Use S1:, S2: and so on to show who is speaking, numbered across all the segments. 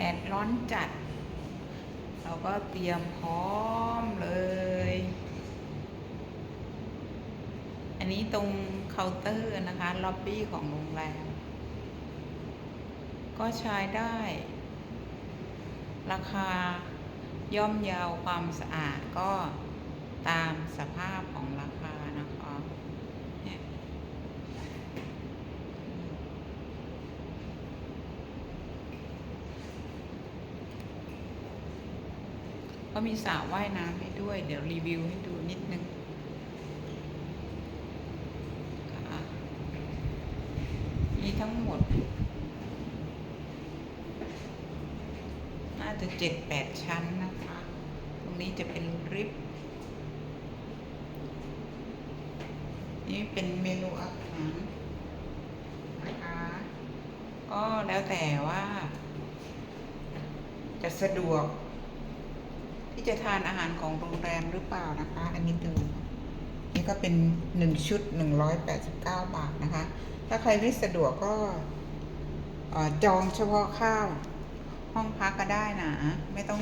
S1: แดดร้อนจัด เราก็เตรียมพร้อมเลย อันนี้ตรงเคาน์เตอร์นะคะล็อบบี้ของโรงแรม ก็ใช้ได้ ราคาย่อมเยาวความสะอาดก็ตามสภาพของราคานะคะเนี่ย ก็มีสระว่ายน้ำให้ด้วย เดี๋ยวรีวิวให้ดูนิดนึงค่ะมีทั้งหมด น่าจะเจ็ดแปดชั้นนะคะ ตรงนี้จะเป็นริฟต์นี่เป็นเมนูอาหารนะคะก็แล้วแต่ว่า จะสะดวก ที่จะทานอาหารของโรงแรมหรือเปล่านะคะ อันนี้ดูนี่ก็เป็นหนึ่งชุดหนึ่งร้อยแปดสิบเก้าบาทนะคะ ถ้าใครไม่สะดวกก็จองเฉพาะข้าวห้องพักก็ได้นะไม่ต้อง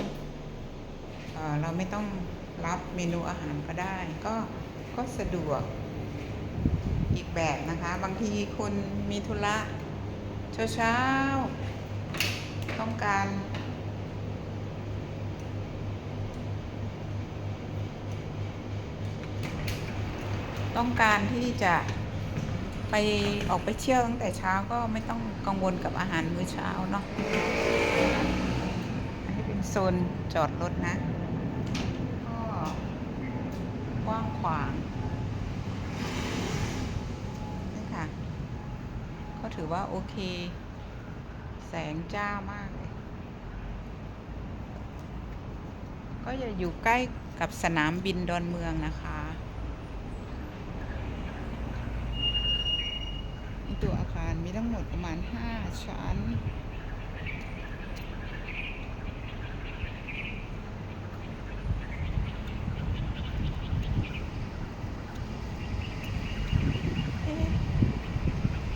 S1: เอเราไม่ต้องรับเมนูอาหารก็ได้ ก็ก็สะดวกอีกแบบนะคะ บางทีคนมีธุระเช้าๆต้องการ ต้องการที่จะไปออกไปเที่ยวตั้งแต่เช้าก็ไม่ต้องกังวลกับอาหารมื้อเช้าเนาะอันนี้เป็นโซนจอดรถนะ ก็กว้างขวางนี่ค่ะ ก็ถือว่าโอเค แสงจ้ามากเลย ก็จะอยู่ใกล้กับสนามบินดอนเมืองนะคะนี่ ตัวอาคารมีทั้งหมดประมาณ 5 ชั้น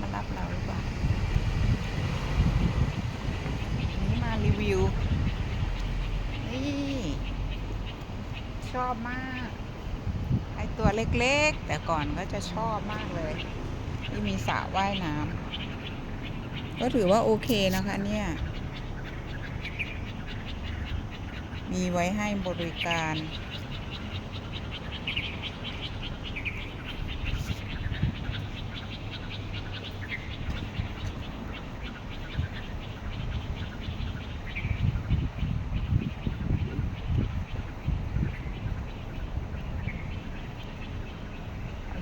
S1: มารับเราหรือเปล่านี้มารีวิว นี่ ชอบมาก ไอตัวเล็กๆ แต่ก่อนก็จะชอบมากเลย ที่มีสระว่ายน้ำก็ถือว่าโอเคนะคะเนี่ย มีไว้ให้บริการ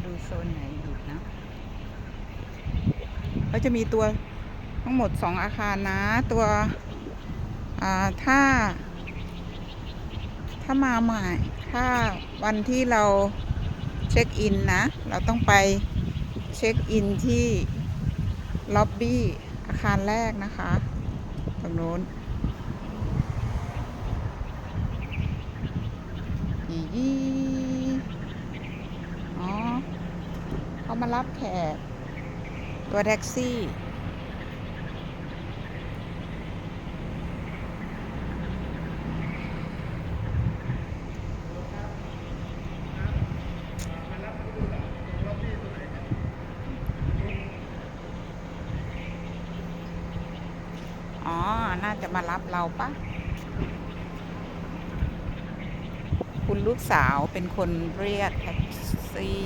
S1: ดูโซนไหนอีกนะ ก็จะมีตัวทั้งหมดสองอาคารนะ ตัวถ้า ถ้ามาใหม่ ถ้าวันที่เราเช็คอินนะ เราต้องไปเช็คอินที่ล็อบบี้อาคารแรกนะคะ ตรงโน้นอียี่อ๋อเขามารับแขก ตัวแท็กซี่ อ๋อ น่าจะมารับเราปะคุณลูกสาวเป็นคนเรียกแท็กซี่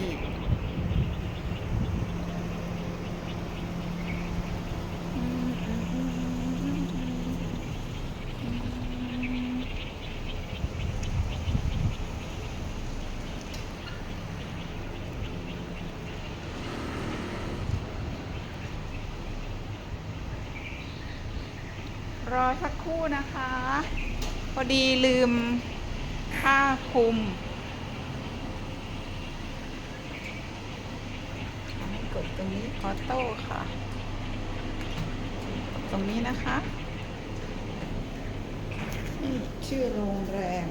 S1: รอสักครู่นะคะ พอดีลืมผ้าคลุมกดตรงนี้ออโต้ค่ะ ตรงนี้นะคะนี่ชื่อโรงแรม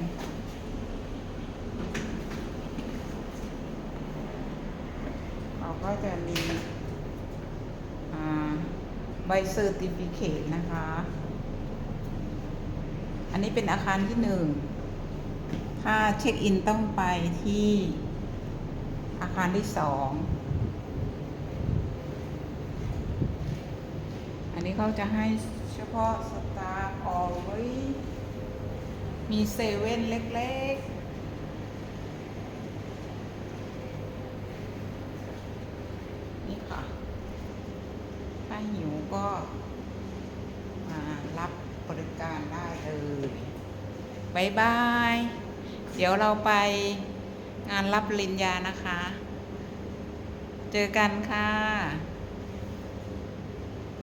S1: เราก็จะมีใบเซอร์ติฟิเคตนะคะ นนี้เป็นอาคารที่หนึ่ง ถ้าเช็คอินต้องไปที่อาคารที่สอง อันนี้เขาจะให้เฉพาะสตาร์พอไว้มีเซเว่นเล็กๆนี่ค่ะ ถ้าหิวก็มารับบริการได้เลย บายบาย เดี๋ยวเราไปงานรับปริญญานะคะ เจอกันค่ะ